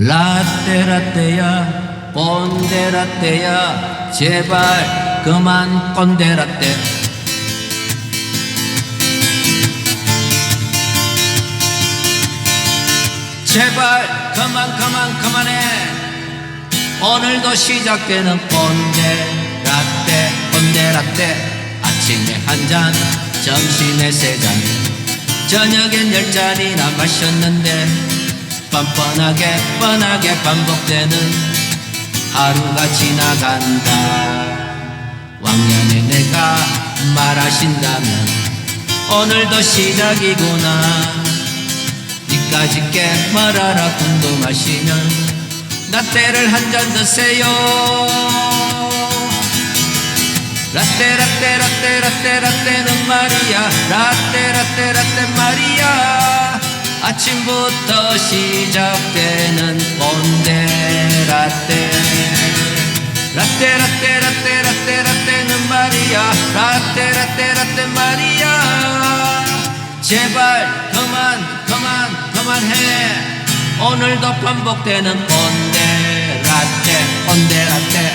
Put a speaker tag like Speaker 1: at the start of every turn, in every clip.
Speaker 1: 라떼 라떼야 꼰대 라떼야 제발 그만 꼰대 라떼. 제발 그만 그만 그만해. 오늘도 시작되는 꼰대 라떼 꼰대 라떼. 아침에 한 잔 점심에 세 잔. 저녁엔 열 잔이나 마셨는데 뻔뻔하게 뻔하게 반복되는 하루가 지나간다. 왕년에 내가 말하신다면 오늘도 시작이구나. 니까짓게 말하라 궁금하시면 라떼를 한 잔 드세요. 라떼 라떼 라떼 라떼 라떼는 말이야. 라떼 라떼 라떼 말이야 아침부터 시작되는 꼰대 라떼. 라떼 라떼 라떼 라떼 라떼는 말이야. 라떼 라떼 라떼 말이야. 제발 그만 그만 그만해. 오늘도 반복되는 꼰대 라떼 꼰대 라떼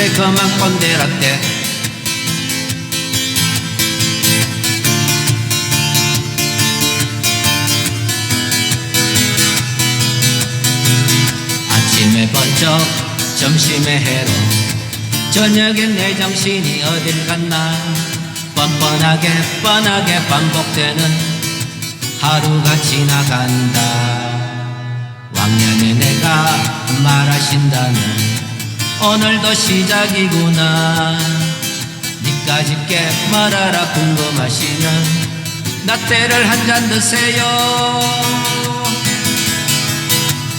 Speaker 1: 이제 그만 꼰대 라떼. 아침에 번쩍 점심에 해로. 저녁엔 내 정신이 어딜 갔나. 뻔뻔하게 뻔하게 반복되는 하루가 지나간다. 왕년에 내가 말하신다면 오늘도 시작이구나. 니까짓게 말하라 궁금하시면. 라떼를 한 잔 드세요.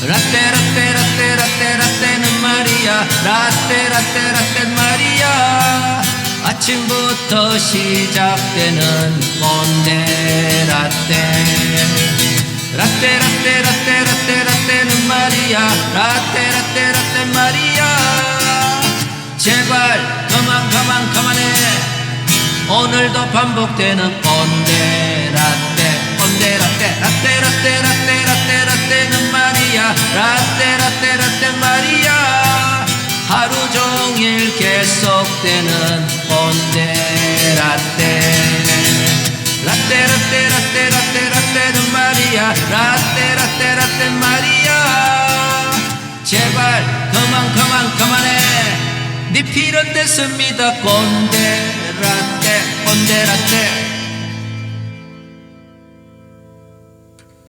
Speaker 1: 라떼 라떼 라떼 라떼 라떼는 말이야. 라떼 라떼 라떼 말이야. 아침부터 시작되는 꼰대 라떼. 라떼 라떼 라떼 라떼 라떼는 말이야. 라떼 라떼 라떼 말이야 제발 그만 그만 그만해 오늘도 반복되는 꼰대 라떼 꼰대 라떼 라떼 라떼 라떼 라떼 라떼는 말이야 라떼 라떼 라떼 말이야 하루 종일 계속되는 꼰대 라떼 라떼 라떼 라떼 라떼 라떼는 말이야 라떼 라떼 라떼 말이야 제발 그만 그만 그만해 네 필요는 됐습니다. 꼰대라떼 꼰대라떼.